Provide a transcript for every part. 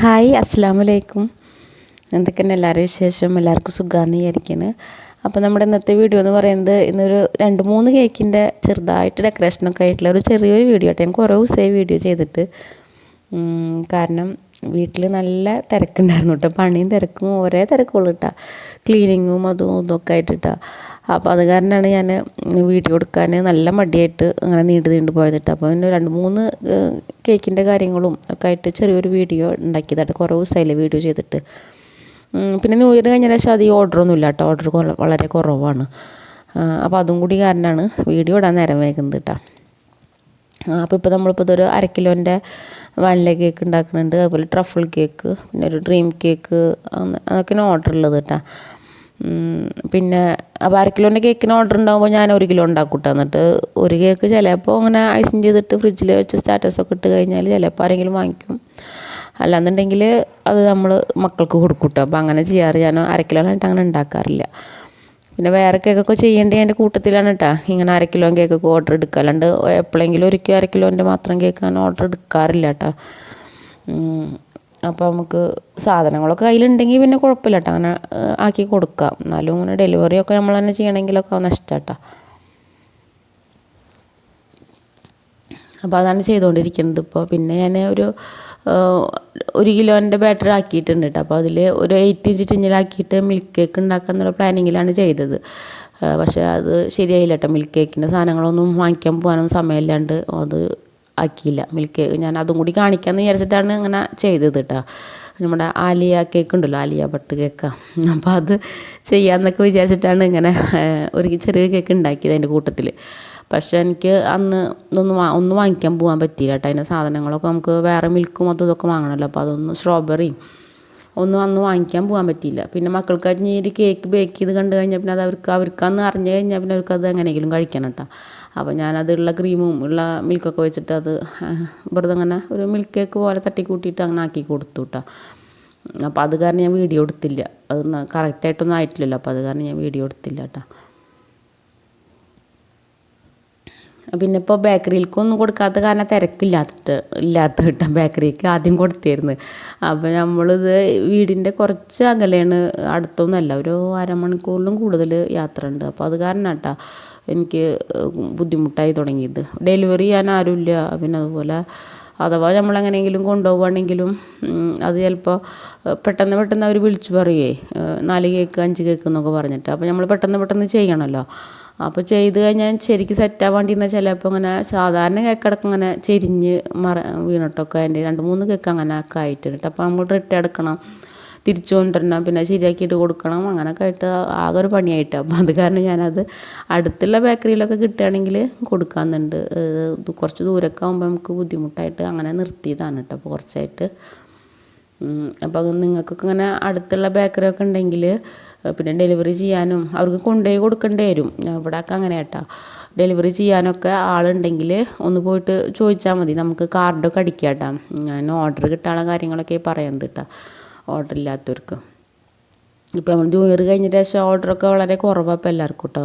Hi അസ്സാം വലൈക്കും എന്തൊക്കെയാണ് എല്ലാവരും വിശേഷം? എല്ലാവർക്കും സുഖമാണെന്ന് വിചാരിക്കുന്നു അപ്പോൾ നമ്മുടെ ഇന്നത്തെ വീഡിയോ എന്ന് പറയുന്നത് ഇന്നൊരു രണ്ട് മൂന്ന് കേക്കിന്റെ ചെറുതായിട്ട് ഡെക്കറേഷനൊക്കെ ആയിട്ടുള്ള ഒരു ചെറിയൊരു വീഡിയോ ആട്ടെ. ഞാൻ കുറേ ദിവസമായി വീഡിയോ ചെയ്തിട്ട്. കാരണം വീട്ടിൽ നല്ല തിരക്കുണ്ടായിരുന്നു കേട്ടോ പണിയും തിരക്കും ഒരേ തിരക്കുള്ളൂ കേട്ടോ ക്ലീനിങ്ങും അതും ഇതൊക്കെ ആയിട്ട് കേട്ടോ അപ്പോൾ അത് കാരണമാണ് ഞാൻ വീഡിയോ എടുക്കാൻ നല്ല മടിയായിട്ട് അങ്ങനെ നീണ്ടു നീണ്ടു പോയത് കേട്ടോ അപ്പോൾ പിന്നെ രണ്ട് മൂന്ന് കേക്കിന്റെ കാര്യങ്ങളും ഒക്കെ ആയിട്ട് ചെറിയൊരു വീഡിയോ ഉണ്ടാക്കിയതായിട്ട് കുറേ ദിവസമായില്ലേ വീഡിയോ ചെയ്തിട്ട്. പിന്നെ ന്യൂ ഇയർ കഴിഞ്ഞ ശേഷം അധികം ഓർഡറൊന്നും ഇല്ല കേട്ടോ ഓർഡർ വളരെ കുറവാണ്. അപ്പോൾ അതും കൂടി കാരണമാണ് വീഡിയോ ഇടാൻ നേരം വൈകുന്നത് കേട്ടോ അപ്പോൾ ഇപ്പോൾ നമ്മളിപ്പോൾ ഇതൊരു അര കിലോന്റെ വാനില കേക്ക് ഉണ്ടാക്കുന്നുണ്ട്. അതുപോലെ ട്രഫിൾ കേക്ക് പിന്നെ ഒരു ഡ്രീം കേക്ക് അതൊക്കെയാണ് ഓർഡർ ഉള്ളത് കേട്ടോ പിന്നെ അപ്പോൾ അര കിലോന്റെ കേക്കിന് ഓർഡർ ഉണ്ടാകുമ്പോൾ ഞാൻ ഒരു കിലോ ഉണ്ടാക്കും എന്നിട്ട് ഒരു കേക്ക് ചിലപ്പോൾ അങ്ങനെ ഐസിങ് ചെയ്തിട്ട് ഫ്രിഡ്ജിൽ വെച്ച് സ്റ്റാറ്റസൊക്കെ ഇട്ട് കഴിഞ്ഞാൽ ചിലപ്പോൾ ആരെങ്കിലും വാങ്ങിക്കും. അല്ലാന്നുണ്ടെങ്കിൽ അത് നമ്മൾ മക്കൾക്ക് കൊടുക്കൂട്ടോ. കേട്ടോ അപ്പോൾ അങ്ങനെ ചെയ്യാറ്. ഞാൻ അര കിലോനായിട്ട് അങ്ങനെ ഉണ്ടാക്കാറില്ല. പിന്നെ വേറെ കേക്കൊക്കെ ചെയ്യേണ്ടത് എന്റെ കൂട്ടത്തിലാണ് കേട്ടോ ഇങ്ങനെ അര കിലോ കേക്കൊക്കെ ഓർഡർ എടുക്കുക. അല്ലാണ്ട് എപ്പോഴെങ്കിലും ഒരിക്കലും അര കിലോന്റെ മാത്രം കേക്ക് ഞാൻ ഓർഡർ എടുക്കാറില്ല കേട്ടോ അപ്പോൾ നമുക്ക് സാധനങ്ങളൊക്കെ കയ്യിലുണ്ടെങ്കിൽ പിന്നെ കുഴപ്പമില്ല കേട്ടോ അങ്ങനെ ആക്കി കൊടുക്കാം. എന്നാലും ഇങ്ങനെ ഡെലിവറിയൊക്കെ നമ്മൾ തന്നെ ചെയ്യണമെങ്കിലൊക്കെ നഷ്ടം കേട്ടോ അപ്പോൾ അതാണ് ചെയ്തുകൊണ്ടിരിക്കുന്നത് ഇപ്പോൾ പിന്നെ ഞാൻ ഒരു ഒരു കിലോന്റെ ബാറ്റർ ആക്കിയിട്ടുണ്ട് കേട്ടോ അപ്പോൾ അതിൽ ഒരു എയ്റ്റ് ഇഞ്ച് ടിന്നിലാക്കിയിട്ട് മിൽക്ക് കേക്ക് ഉണ്ടാക്കുക എന്നുള്ള പ്ലാനിങ്ങിലാണ് ചെയ്തത്. പക്ഷേ അത് ശരിയായില്ല കേട്ടോ മിൽക്ക് കേക്കിന്റെ സാധനങ്ങളൊന്നും വാങ്ങിക്കാൻ പോകാനൊന്നും സമയമില്ലാണ്ട് അത് ആക്കിയില്ല. മിൽക്ക് കേക്ക് ഞാൻ അതും കൂടി കാണിക്കാമെന്ന് വിചാരിച്ചിട്ടാണ് അങ്ങനെ ചെയ്തത് കേട്ടോ നമ്മുടെ ആലിയ കേക്ക് ഉണ്ടല്ലോ ആലിയ ബട്ട് കേക്ക് അപ്പോൾ അത് ചെയ്യാമെന്നൊക്കെ വിചാരിച്ചിട്ടാണ് ഇങ്ങനെ ഒരു ചെറിയ കേക്ക് ഉണ്ടാക്കിയത് അതിന്റെ കൂട്ടത്തിൽ പക്ഷേ എനിക്ക് അന്ന് ഇതൊന്നും ഒന്നും വാങ്ങിക്കാൻ പോകാൻ പറ്റിയില്ല കേട്ടോ അതിന്റെ സാധനങ്ങളൊക്കെ നമുക്ക് വേറെ മിൽക്കും അതും ഇതൊക്കെ വാങ്ങണമല്ലോ അപ്പോൾ അതൊന്നും സ്ട്രോബെറിയും ഒന്നും അന്ന് വാങ്ങിക്കാൻ പോകാൻ പറ്റിയില്ല. പിന്നെ മക്കൾക്ക് ഈ ഒരു കേക്ക് ബേക്ക് ചെയ്ത് കണ്ടു കഴിഞ്ഞാൽ പിന്നെ അത് അവർക്ക് അവർക്കന്ന് അറിഞ്ഞു കഴിഞ്ഞാൽ പിന്നെ അവർക്ക് അത് എങ്ങനെയെങ്കിലും കഴിക്കണം കേട്ടോ അപ്പോൾ ഞാനതുള്ള ക്രീമും ഉള്ള മിൽക്കൊക്കെ വെച്ചിട്ട് അത് വെറുതെ അങ്ങനെ ഒരു മിൽക്ക് കേക്ക് പോലെ തട്ടിക്കൂട്ടിയിട്ട് അങ്ങനെ ആക്കി കൊടുത്തു കേട്ടോ അപ്പോൾ അത് കാരണം ഞാൻ വീഡിയോ എടുത്തില്ല. അത് കറക്റ്റായിട്ടൊന്നും ആയിട്ടില്ലല്ലോ. അപ്പോൾ അത് കാരണം ഞാൻ വീഡിയോ എടുത്തില്ല കേട്ടോ പിന്നെ ഇപ്പോൾ ബേക്കറിയിലേക്കൊന്നും കൊടുക്കാത്ത കാരണം തിരക്കില്ലാത്തിട്ട് ഇല്ലാത്ത കിട്ടാം ബേക്കറിക്ക് ആദ്യം കൊടുത്തിരുന്നു അപ്പോൾ നമ്മളിത് വീടിന്റെ കുറച്ച് അകലെയാണ് അടുത്തൊന്നുമല്ല ഒരു അരമണിക്കൂറിലും കൂടുതൽ യാത്ര ഉണ്ട് അപ്പോൾ അത് കാരണം കേട്ടോ എനിക്ക് ബുദ്ധിമുട്ടായി തുടങ്ങിയത്. ഡെലിവറി ചെയ്യാൻ ആരുമില്ല. പിന്നെ അതുപോലെ അഥവാ നമ്മളെങ്ങനെയെങ്കിലും കൊണ്ടുപോവുകയാണെങ്കിലും അത് ചിലപ്പോൾ പെട്ടെന്ന് പെട്ടെന്ന് അവർ വിളിച്ചു പറയേ നാല് കേക്ക് അഞ്ച് കേക്ക് എന്നൊക്കെ പറഞ്ഞിട്ട്. അപ്പോൾ നമ്മൾ പെട്ടെന്ന് പെട്ടെന്ന് ചെയ്യണമല്ലോ അപ്പോൾ ചെയ്ത് കഴിഞ്ഞാൽ ശരിക്കും വേണ്ടി വേണ്ടിയിരുന്ന ചിലപ്പോൾ ഇങ്ങനെ സാധാരണ കേക്കടക്കം ഇങ്ങനെ ചെരിഞ്ഞ് മറ വീണിട്ടൊക്കെ അതിന്റെ രണ്ട് മൂന്ന് കേക്ക് അങ്ങനെ ഒക്കെ ആയിട്ടുണ്ട്. അപ്പോൾ നമ്മൾ റിട്ടേൺ എടുക്കണം. തിരിച്ചു കൊണ്ടുവരണം പിന്നെ ശരിയാക്കിയിട്ട് കൊടുക്കണം അങ്ങനെയൊക്കെ ആയിട്ട് ആകെ ഒരു പണിയായിട്ട്. അപ്പം അത് കാരണം ഞാനത് അടുത്തുള്ള ബേക്കറിയിലൊക്കെ കിട്ടുകയാണെങ്കിൽ കൊടുക്കാമെന്നുണ്ട്. കുറച്ച് ദൂരമൊക്കെ ആകുമ്പോൾ നമുക്ക് ബുദ്ധിമുട്ടായിട്ട് അങ്ങനെ നിർത്തിയതാണ് കേട്ടോ അപ്പോൾ കുറച്ചായിട്ട്. അപ്പോൾ നിങ്ങൾക്കൊക്കെ ഇങ്ങനെ അടുത്തുള്ള ബേക്കറി ഒക്കെ ഉണ്ടെങ്കിൽ പിന്നെ ഡെലിവറി ചെയ്യാനും അവർക്ക് കൊണ്ടുപോയി കൊടുക്കേണ്ടി വരും. ഇവിടെയൊക്കെ അങ്ങനെ കേട്ടോ. ഡെലിവറി ചെയ്യാനൊക്കെ ആളുണ്ടെങ്കിൽ ഒന്ന് പോയിട്ട് ചോദിച്ചാൽ മതി. നമുക്ക് കാർഡൊക്കെ അടിക്കാം കേട്ടോ. ഞാൻ ഓർഡർ കിട്ടാനുള്ള കാര്യങ്ങളൊക്കെ പറയുന്നത് കേട്ടോ. ഓർഡർ ഇല്ലാത്തവർക്ക് ഇപ്പോൾ നമ്മൾ ജൂനിയർ കഴിഞ്ഞിട്ട് കഴിഞ്ഞ ശേഷം ഓർഡറൊക്കെ വളരെ കുറവാണ് ഇപ്പോൾ എല്ലാവർക്കും കേട്ടോ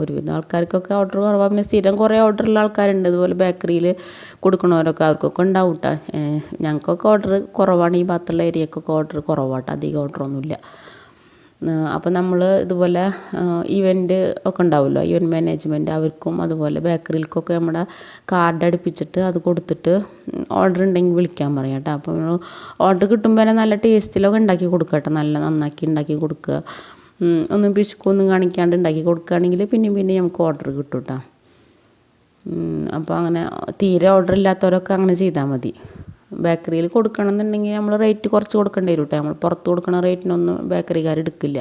ഒരുവിധം ആൾക്കാർക്കൊക്കെ ഓർഡർ കുറവാണ് പിന്നെ സ്ഥിരം കുറേ ഓർഡറുള്ള ആൾക്കാരുണ്ട്. അതുപോലെ ബേക്കറിയിൽ കൊടുക്കണവരൊക്കെ അവർക്കൊക്കെ ഉണ്ടാവും കേട്ടോ ഞങ്ങൾക്കൊക്കെ ഓർഡർ കുറവാണ്. ഈ ഭാഗത്തുള്ള ഏരിയക്കൊക്കെ ഓർഡർ കുറവാട്ടോ. അധികം ഓർഡറൊന്നുമില്ല. അപ്പോൾ നമ്മൾ ഇതുപോലെ ഇവന്റ് ഒക്കെ ഉണ്ടാവുമല്ലോ? ഇവന്റ് മാനേജ്മെന്റ് അവർക്കും അതുപോലെ ബേക്കറിയിൽക്കൊക്കെ നമ്മുടെ കാർഡ് അടുപ്പിച്ചിട്ട് അത് കൊടുത്തിട്ട് ഓർഡർ ഉണ്ടെങ്കിൽ വിളിക്കാൻ പറയാം കേട്ടോ. അപ്പോൾ ഓർഡർ കിട്ടുമ്പോൾ തന്നെ നല്ല ടേസ്റ്റിലൊക്കെ ഉണ്ടാക്കി കൊടുക്കുക കേട്ടോ. നല്ല നന്നാക്കി ഉണ്ടാക്കി കൊടുക്കുക. ഒന്നും പിശുക്കൊന്നും കാണിക്കാണ്ട് ഉണ്ടാക്കി കൊടുക്കുകയാണെങ്കിൽ പിന്നെയും പിന്നെയും നമുക്ക് ഓർഡർ കിട്ടും കേട്ടോ. അപ്പോൾ അങ്ങനെ തീരെ ഓർഡർ ഇല്ലാത്തവരൊക്കെ അങ്ങനെ ചെയ്താൽ മതി. ബേക്കറിയിൽ കൊടുക്കണം എന്നുണ്ടെങ്കിൽ നമ്മൾ റേറ്റ് കുറച്ച് കൊടുക്കേണ്ടി വരും കേട്ടോ നമ്മൾ പുറത്ത് കൊടുക്കണ റേറ്റിനൊന്നും ബേക്കറിക്കാർ എടുക്കില്ല.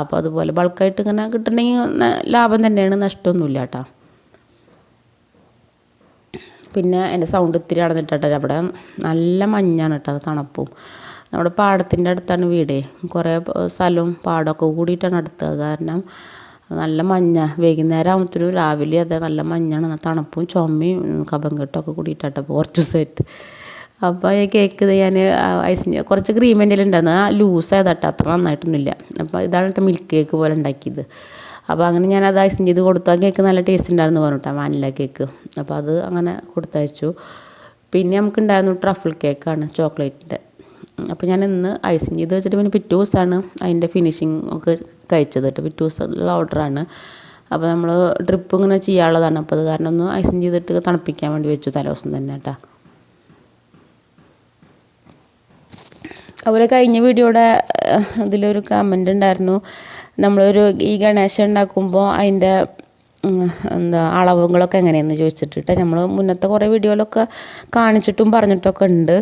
അപ്പോൾ അതുപോലെ ബൾക്കായിട്ട് ഇങ്ങനെ കിട്ടണമെങ്കിൽ ലാഭം തന്നെയാണ് നഷ്ടമൊന്നുമില്ല കേട്ടോ. പിന്നെ എന്റെ സൗണ്ട് ഇത്തിരി അടഞ്ഞിട്ടാ അവിടെ നല്ല മഞ്ഞാണ് കേട്ടോ തണുപ്പും. നമ്മുടെ പാടത്തിന്റെ അടുത്താണ് വീട്. കുറേ സ്ഥലവും പാടമൊക്കെ കൂടിയിട്ടാണ് അടുത്തത് കാരണം നല്ല മഞ്ഞ. വൈകുന്നേരം ആകുമ്പോഴത്തേനും രാവിലെ അതെ നല്ല മഞ്ഞാണ് തണുപ്പും ചുമയും കഫം കെട്ടൊക്കെ കൂടിയിട്ടാട്ടോ കുറച്ച് ദിവസമായിട്ട്. അപ്പോൾ ഈ കേക്ക് ഞാൻ ഐസിന് കുറച്ച് ക്രീം എന്റെ ഉണ്ടായിരുന്നു. ആ ലൂസ് കേട്ടോ അത്ര നന്നായിട്ടൊന്നുമില്ല. അപ്പോൾ ഇതാണ് കേട്ടോ മിൽക്ക് കേക്ക് പോലെ ഉണ്ടാക്കിയത്. അപ്പോൾ അങ്ങനെ ഞാൻ അത് ഐസിൻ ചെയ്ത് കൊടുത്തു. ആ കേക്ക് നല്ല ടേസ്റ്റ് ഉണ്ടായിരുന്നു പറഞ്ഞിട്ടാ വാനില കേക്ക് അപ്പോൾ അത് അങ്ങനെ കൊടുത്തയച്ചു. പിന്നെ നമുക്കുണ്ടായിരുന്നു ട്രഫിൾ കേക്കാണ് ചോക്ലേറ്റിന്റെ. അപ്പോൾ ഞാൻ ഇന്ന് ഐസിങ് ചെയ്ത് വെച്ചിട്ട് പിന്നെ പിറ്റേ ദിവസമാണ് അതിന്റെ ഫിനിഷിങ് ഒക്കെ കഴിച്ചത് കേട്ടോ പിറ്റേ ദിവസമുള്ള ഓർഡറാണ് അപ്പോൾ നമ്മൾ ഡ്രിപ്പ് ഇങ്ങനെ ചെയ്യാനുള്ളതാണ്. അപ്പോൾ അത് കാരണം ഒന്ന് ഐസിങ് ചെയ്തിട്ട് തണുപ്പിക്കാൻ വേണ്ടി വെച്ചു തലേദിവസം തന്നെ കേട്ടോ അതുപോലെ കഴിഞ്ഞ വീഡിയോയുടെ അതിലൊരു കമന്റ് ഉണ്ടായിരുന്നു. നമ്മളൊരു ഈ ഗണേശ ഉണ്ടാക്കുമ്പോൾ അതിന്റെ എന്താ അളവുകളൊക്കെ എങ്ങനെയെന്ന് ചോദിച്ചിട്ട് നമ്മൾ മുന്നത്തെ കുറേ വീഡിയോയിലൊക്കെ കാണിച്ചിട്ടും പറഞ്ഞിട്ടൊക്കെ ഉണ്ട്.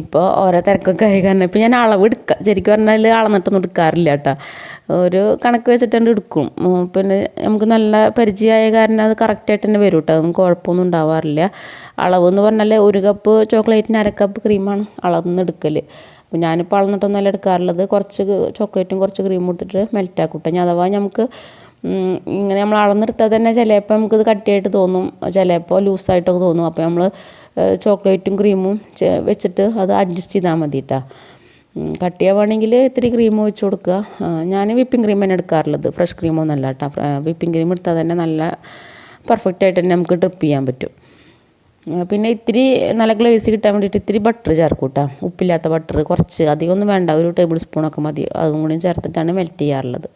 ഇപ്പോൾ ഓരോ തിരക്കൊക്കെ ആയി കാരണം ഇപ്പോൾ ഞാൻ അളവ് എടുക്കുക ശരിക്കും പറഞ്ഞാൽ അളന്നിട്ടൊന്നും എടുക്കാറില്ല കേട്ടോ. ഒരു കണക്ക് വെച്ചിട്ടുണ്ട് എടുക്കും. പിന്നെ നമുക്ക് നല്ല പരിചയമായ കാരണം അത് കറക്റ്റായിട്ട് തന്നെ വരും കേട്ടോ അതൊന്നും കുഴപ്പമൊന്നും ഉണ്ടാവാറില്ല. അളവ് എന്ന് പറഞ്ഞാൽ ഒരു കപ്പ് ചോക്ലേറ്റിന് അര കപ്പ് ക്രീമാണ് അളന്ന് എടുക്കൽ അപ്പോൾ ഞാനിപ്പോൾ അളന്നിട്ടൊന്നുമല്ല എടുക്കാറുള്ളത്. കുറച്ച് ചോക്ലേറ്റും കുറച്ച് ക്രീമും എടുത്തിട്ട് മെൽറ്റ് ആക്കൂട്ടെ ഞാൻ അഥവാ നമുക്ക് ഇങ്ങനെ നമ്മൾ അളന്നെടുത്താൽ തന്നെ ചിലപ്പോൾ നമുക്കിത് കട്ടിയായിട്ട് തോന്നും. ചിലപ്പോൾ ലൂസായിട്ടൊക്കെ തോന്നും. അപ്പോൾ നമ്മൾ ചോക്ലേറ്റും ക്രീമും വെച്ചിട്ട് അത് അഡ്ജസ്റ്റ് ചെയ്താൽ മതി കേട്ടോ കട്ടിയാവുകയാണെങ്കിൽ ഇത്തിരി ക്രീം വെച്ച് കൊടുക്കുക. ഞാൻ വിപ്പിംഗ് ക്രീം തന്നെ എടുക്കാറുള്ളത്. ഫ്രഷ് ക്രീമൊന്നുമല്ല കേട്ടോ വിപ്പിംഗ് ക്രീം എടുത്താൽ തന്നെ നല്ല പെർഫെക്റ്റ് ആയിട്ട് തന്നെ നമുക്ക് ഡ്രിപ്പ് ചെയ്യാൻ പറ്റും. പിന്നെ ഇത്തിരി നല്ല ഗ്ലേസ് കിട്ടാൻ വേണ്ടിയിട്ട് ഇത്തിരി ബട്ടർ ചേർക്കും കേട്ടോ ഉപ്പില്ലാത്ത ബട്ടർ കുറച്ച് അധികമൊന്നും വേണ്ട. ഒരു ടേബിൾ സ്പൂണൊക്കെ മതി. അതും കൂടി ചേർത്തിട്ടാണ് മെൽറ്റ് ചെയ്യാറുള്ളത്.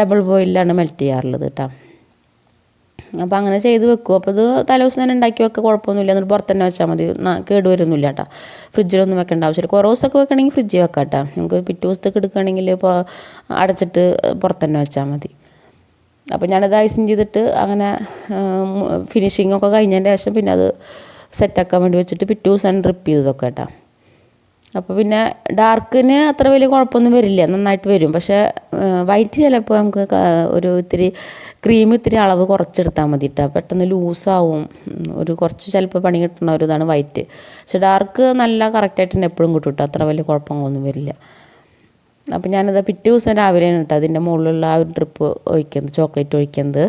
ഡബിൾ ബോയിലാണ് മെൽറ്റ് ചെയ്യാറുള്ളത് കേട്ടോ അപ്പോൾ അങ്ങനെ ചെയ്ത് വെക്കും. അപ്പോൾ ഇത് തലേദിവസം തന്നെ ഉണ്ടാക്കി വെക്കുക കുഴപ്പമൊന്നുമില്ല. എന്നിട്ട് പുറത്ത് തന്നെ വെച്ചാൽ മതി കേടുവരൊന്നുമില്ല കേട്ടോ ഫ്രിഡ്ജിലൊന്നും വെക്കേണ്ട ആവശ്യമില്ല. കുറേ ദിവസമൊക്കെ വെക്കണമെങ്കിൽ ഫ്രിഡ്ജിൽ വെക്കാം കേട്ടോ നമുക്ക് പിറ്റേ ദിവസത്തേക്ക് എടുക്കുകയാണെങ്കിൽ അടച്ചിട്ട് പുറത്ത് തന്നെ വെച്ചാൽ മതി. അപ്പോൾ ഞാനത് ഐസിങ് ചെയ്തിട്ട് അങ്ങനെ ഫിനിഷിംഗ് ഒക്കെ കഴിഞ്ഞതിന്റെ ശേഷം പിന്നെ അത് സെറ്റാക്കാൻ വേണ്ടി വെച്ചിട്ട് പിറ്റേ ദിവസം ഡ്രിപ്പ് ചെയ്തതൊക്കെ കേട്ടോ. അപ്പോൾ പിന്നെ ഡാർക്കിന് അത്ര വലിയ കുഴപ്പമൊന്നും വരില്ല നന്നായിട്ട് വരും. പക്ഷേ വൈറ്റ് ചിലപ്പോൾ നമുക്ക് ഒരു ഇത്തിരി ക്രീം ഇത്തിരി അളവ് കുറച്ചെടുത്താൽ മതി കേട്ടോ. പെട്ടെന്ന് ലൂസാവും ഒരു കുറച്ച് ചിലപ്പോൾ പണി കിട്ടുന്ന ഒരു ഇതാണ് വൈറ്റ് പക്ഷെ ഡാർക്ക് നല്ല കറക്റ്റായിട്ട് തന്നെ എപ്പോഴും കിട്ടും കേട്ടോ. അത്ര വലിയ കുഴപ്പങ്ങളൊന്നും വരില്ല. അപ്പം ഞാനത് പിറ്റേ ദിവസം രാവിലെയാണ് കേട്ടോ അതിന്റെ മുകളിലുള്ള ആ ഒരു ഡ്രിപ്പ് ഒഴിക്കുന്നത് ചോക്ലേറ്റ് ഒഴിക്കുന്നത്.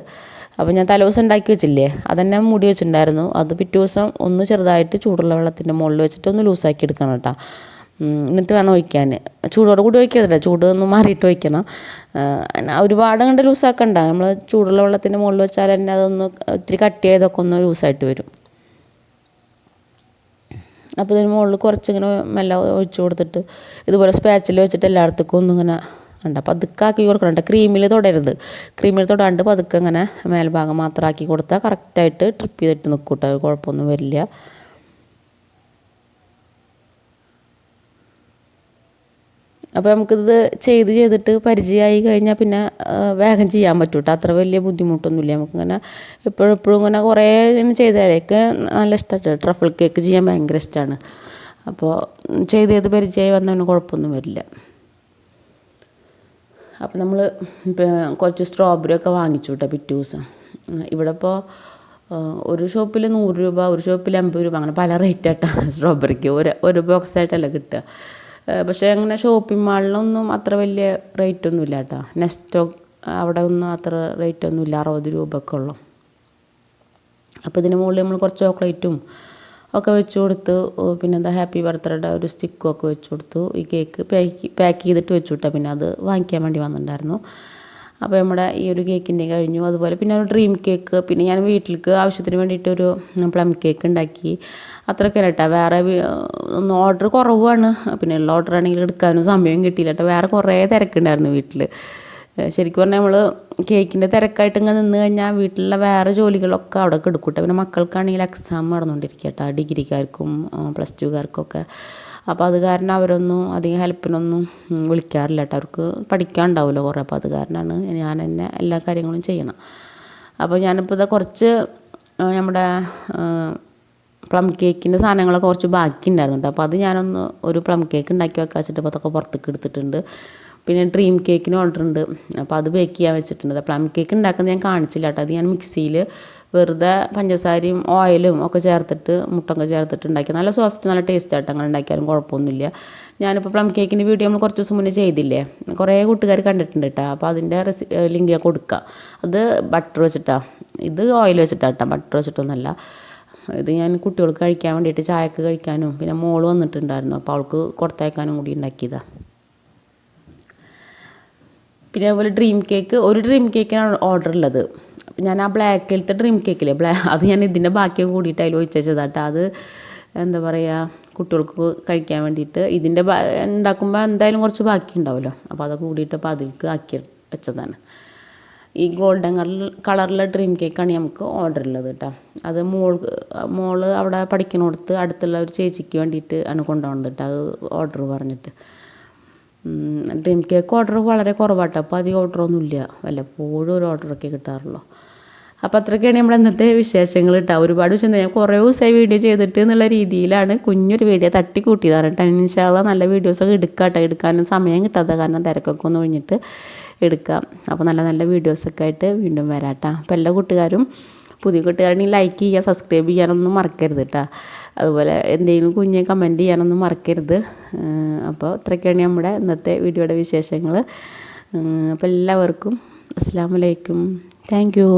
അപ്പോൾ ഞാൻ തലേദിവസം ഉണ്ടാക്കി വെച്ചില്ലേ അതന്നെ മുടി വെച്ചിട്ടുണ്ടായിരുന്നു. അത് പിറ്റേ ദിവസം ഒന്ന് ചെറുതായിട്ട് ചൂടുള്ള വെള്ളത്തിന്റെ മുകളിൽ വെച്ചിട്ട് ഒന്ന് ലൂസാക്കി എടുക്കണം കേട്ടോ. എന്നിട്ട് വേണം ഒഴിക്കാൻ ചൂടോട് കൂടി ഒഴിക്കരുതല്ല ചൂട് ഒന്ന് മാറിയിട്ട് ഒഴിക്കണം. ഒരുപാട് കണ്ട് ലൂസാക്കണ്ട നമ്മൾ ചൂടുള്ള വെള്ളത്തിന്റെ മുകളിൽ വെച്ചാൽ തന്നെ അതൊന്ന് ഇത്തിരി കട്ടിയായതൊക്കെ ഒന്ന് ലൂസായിട്ട് വരും. അപ്പോൾ ഇതിന് മുകളിൽ കുറച്ചിങ്ങനെ മെല്ലെ ഒഴിച്ച് കൊടുത്തിട്ട് ഇതുപോലെ സ്പാച്ചിൽ വെച്ചിട്ട് എല്ലായിടത്തേക്കും ഒന്നും ഇങ്ങനെ ഉണ്ട് അപ്പോൾ പതുക്കെ ആക്കി കൊടുക്കണം ക്രീമിൽ തൊടരുത്. ക്രീമിൽ തൊടാണ്ട് പതുക്കെ ഇങ്ങനെ മേൽഭാഗം മാത്രം ആക്കി കൊടുത്താൽ കറക്റ്റായിട്ട് ട്രിപ്പ് ചെയ്തിട്ട് നിൽക്കും കേട്ടോ. കുഴപ്പമൊന്നും വരില്ല. അപ്പോൾ നമുക്കിത് ചെയ്ത് ചെയ്തിട്ട് പരിചയമായി കഴിഞ്ഞാൽ പിന്നെ വേഗം ചെയ്യാൻ പറ്റൂട്ടോ. അത്ര വലിയ ബുദ്ധിമുട്ടൊന്നുമില്ല. നമുക്കിങ്ങനെ എപ്പോഴും എപ്പോഴും ഇങ്ങനെ കുറേ ഇങ്ങനെ ചെയ്താലേക്ക് നല്ല ഇഷ്ടമാണ് ട്രഫിൾ കേക്ക് ചെയ്യാൻ ഭയങ്കര ഇഷ്ടമാണ്. അപ്പോൾ ചെയ്ത് ചെയ്ത് പരിചയമായി വന്നതിന് കുഴപ്പമൊന്നും വരില്ല. അപ്പോൾ നമ്മൾ കുറച്ച് സ്ട്രോബെറി ഒക്കെ വാങ്ങിച്ചു കേട്ടോ പിറ്റേ ദിവസം. ഇവിടെ ഇപ്പോൾ ഒരു ഷോപ്പിൽ നൂറ് രൂപ ഒരു ഷോപ്പിൽ അമ്പത് രൂപ അങ്ങനെ പല റേറ്റ് ആയിട്ടാണ് സ്ട്രോബെറിക്ക് ഒരു ഒരു ബോക്സ് ആയിട്ടല്ല കിട്ടുക. പക്ഷേ അങ്ങനെ ഷോപ്പിംഗ് മാളിലൊന്നും അത്ര വലിയ റേറ്റ് ഒന്നും ഇല്ല കേട്ടോ. നെസ്റ്റോ അവിടെ ഒന്നും അത്ര റേറ്റ് ഒന്നും ഇല്ല അറുപത് രൂപയൊക്കെ ഉള്ളു. അപ്പോൾ ഇതിന് മുകളിൽ നമ്മൾ കുറച്ച് ചോക്ലേറ്റും ഒക്കെ വെച്ച് കൊടുത്ത് പിന്നെ എന്താ ഹാപ്പി ബർത്ത്ഡേയുടെ ഒരു സ്റ്റിക്കും ഒക്കെ വെച്ച് കൊടുത്തു. ഈ കേക്ക് പാക്ക് പാക്ക് ചെയ്തിട്ട് വെച്ചു വിട്ടാൽ പിന്നെ അത് വാങ്ങിക്കാൻ വേണ്ടി വന്നിട്ടുണ്ടായിരുന്നു. അപ്പോൾ നമ്മുടെ ഈ ഒരു കേക്കിന്റെ കഴിഞ്ഞു. അതുപോലെ പിന്നെ ഒരു ഡ്രീം കേക്ക് പിന്നെ ഞാൻ വീട്ടിലേക്ക് ആവശ്യത്തിന് വേണ്ടിയിട്ടൊരു പ്ലം കേക്ക് ഉണ്ടാക്കി. അത്രയൊക്കെ കേട്ടോ. വേറെ ഒന്ന് ഓർഡർ കുറവാണ്. പിന്നെ ഉള്ള ഓർഡർ ആണെങ്കിൽ എടുക്കാനും സമയം കിട്ടിയില്ല കേട്ടോ. വേറെ കുറേ തിരക്കുണ്ടായിരുന്നു വീട്ടിൽ ശരിക്കും പറഞ്ഞാൽ നമ്മൾ കേക്കിന്റെ തിരക്കായിട്ട് ഇങ്ങനെ നിന്ന് കഴിഞ്ഞാൽ വീട്ടിലുള്ള വേറെ ജോലികളൊക്കെ അവിടെ എടുക്കൂട്ടെ പിന്നെ മക്കൾക്കാണെങ്കിൽ എക്സാം നടന്നുകൊണ്ടിരിക്കുക കേട്ടോ. ഡിഗ്രിക്കാർക്കും പ്ലസ് ടുക്കാർക്കൊക്കെ അപ്പോൾ അത് കാരണം അവരൊന്നും അധികം ഹെൽപ്പിനൊന്നും വിളിക്കാറില്ല കേട്ടോ അവർക്ക് പഠിക്കാനുണ്ടാവുമല്ലോ കുറേ. അപ്പോൾ അത് കാരണമാണ് ഞാൻ എന്നെ എല്ലാ കാര്യങ്ങളും ചെയ്യണം. അപ്പോൾ ഞാനിപ്പോൾ ഇതാ കുറച്ച് നമ്മുടെ പ്ലം കേക്കിന്റെ സാധനങ്ങളൊക്കെ കുറച്ച് ബാക്കി ഉണ്ടായിരുന്നു അപ്പോൾ അത് ഞാനൊന്ന് ഒരു പ്ലം കേക്ക് ഉണ്ടാക്കി വെക്കാൻ വെച്ചിട്ട് അപ്പോൾ അതൊക്കെ പുറത്തേക്ക് എടുത്തിട്ടുണ്ട്. പിന്നെ ഡ്രീം കേക്കിന് ഓർഡർ ഉണ്ട് അപ്പോൾ അത് ബേക്ക് ചെയ്യാൻ വെച്ചിട്ടുണ്ട്. പ്ലം കേക്ക് ഉണ്ടാക്കുന്നത് ഞാൻ കാണിച്ചില്ല കേട്ടോ അത് ഞാൻ മിക്സിയിൽ വെറുതെ പഞ്ചസാരയും ഓയിലും ഒക്കെ ചേർത്തിട്ട് മുട്ടൊക്കെ ചേർത്തിട്ട് ഉണ്ടാക്കി. നല്ല സോഫ്റ്റ് നല്ല ടേസ്റ്റ് ആയിട്ട് അങ്ങനെ ഉണ്ടാക്കിയാലും കുഴപ്പമൊന്നുമില്ല. ഞാനിപ്പോൾ പ്ലം കേക്കിന്റെ വീഡിയോ നമ്മൾ കുറച്ച് ദിവസം മുന്നേ ചെയ്തില്ലേ? കുറേ കൂട്ടുകാർ കണ്ടിട്ടുണ്ട് കേട്ടോ അപ്പോൾ അതിന്റെ റെസി ലിങ്ക് ഞാൻ കൊടുക്കാം. അത് ബട്ടർ വെച്ചിട്ടാണ് ഇത് ഓയിൽ വെച്ചിട്ടാണ് കേട്ടോ ബട്ടർ വെച്ചിട്ടൊന്നുമല്ല ഇത് ഞാൻ കുട്ടികൾക്ക് കഴിക്കാൻ വേണ്ടിയിട്ട് ചായക്ക് കഴിക്കാനും പിന്നെ മോൾ വന്നിട്ടുണ്ടായിരുന്നു. അപ്പോൾ അവൾക്ക് കൊടുത്തയക്കാനും കൂടി ഉണ്ടാക്കിയതാണ് പിന്നെ അതുപോലെ ഡ്രീം കേക്ക് ഒരു ഡ്രീം കേക്കിനാണ് ഓർഡർ ഉള്ളത്. ഞാൻ ആ ബ്ലാക്കിലത്തെ ഡ്രീം കേക്കില്ലേ ബ്ലാ അത് ഞാൻ ഇതിന്റെ ബാക്കി കൂടിയിട്ട് അതിൽ ഒഴിച്ച് വെച്ചതാട്ടോ. അത് എന്താ പറയുക കുട്ടികൾക്ക് കഴിക്കാൻ വേണ്ടിയിട്ട് ഇതിന്റെ ഉണ്ടാക്കുമ്പോൾ എന്തായാലും കുറച്ച് ബാക്കി ഉണ്ടാവുമല്ലോ. അപ്പോൾ അതൊക്കെ കൂടിയിട്ട് അപ്പോൾ അതിലേക്ക് ആക്കി വെച്ചതാണ്. ഈ ഗോൾഡൻ കളർ കളറിലെ ഡ്രീം കേക്കാണ് നമുക്ക് ഓർഡർ ഉള്ളത് കേട്ടോ. അത് മോൾ മോൾ അവിടെ പഠിക്കണോടത്ത് അടുത്തുള്ള ഒരു ചേച്ചിക്ക് വേണ്ടിയിട്ട് ആണ് കൊണ്ടുപോകുന്നത് കേട്ടോ അത് ഓർഡർ പറഞ്ഞിട്ട്. ഡ്രീം കേക്ക് ഓർഡർ വളരെ കുറവാട്ടോ. അപ്പോൾ അധികം ഓർഡറൊന്നുമില്ല വല്ലപ്പോഴും ഒരു ഓർഡറൊക്കെ കിട്ടാറുള്ളൂ. അപ്പോൾ അത്രയൊക്കെയാണ് നമ്മുടെ ഇന്നത്തെ വിശേഷങ്ങൾ കേട്ടോ. ഒരുപാട് വിഷയം ഞാൻ കുറേ ദിവസമായി വീഡിയോ ചെയ്തിട്ട് എന്നുള്ള രീതിയിലാണ് കുഞ്ഞൊരു വീഡിയോ തട്ടി കൂട്ടിയതാണ് കേട്ടോ ഇൻഷാള്ള നല്ല വീഡിയോസൊക്കെ എടുക്കാം കേട്ടോ. എടുക്കാനും സമയം കിട്ടാത്ത കാരണം തിരക്കൊക്കെ ഒന്ന് ഒഴിഞ്ഞിട്ട് എടുക്കാം. അപ്പോൾ നല്ല നല്ല വീഡിയോസൊക്കെ ആയിട്ട് വീണ്ടും വരാം കേട്ടോ. അപ്പോൾ എല്ലാ കൂട്ടുകാരും പുതിയ കൂട്ടുകാരാണെങ്കിൽ ലൈക്ക് ചെയ്യുക സബ്സ്ക്രൈബ് ചെയ്യാനൊന്നും മറക്കരുത് കേട്ടോ. അതുപോലെ എന്തെങ്കിലും കുഞ്ഞെ കമന്റ് ചെയ്യാനൊന്നും മറക്കരുത്. അപ്പോൾ ഇത്രയൊക്കെയാണ് നമ്മുടെ ഇന്നത്തെ വീഡിയോയുടെ വിശേഷങ്ങൾ. അപ്പോൾ എല്ലാവർക്കും അസ്സാം വലൈക്കും താങ്ക് യു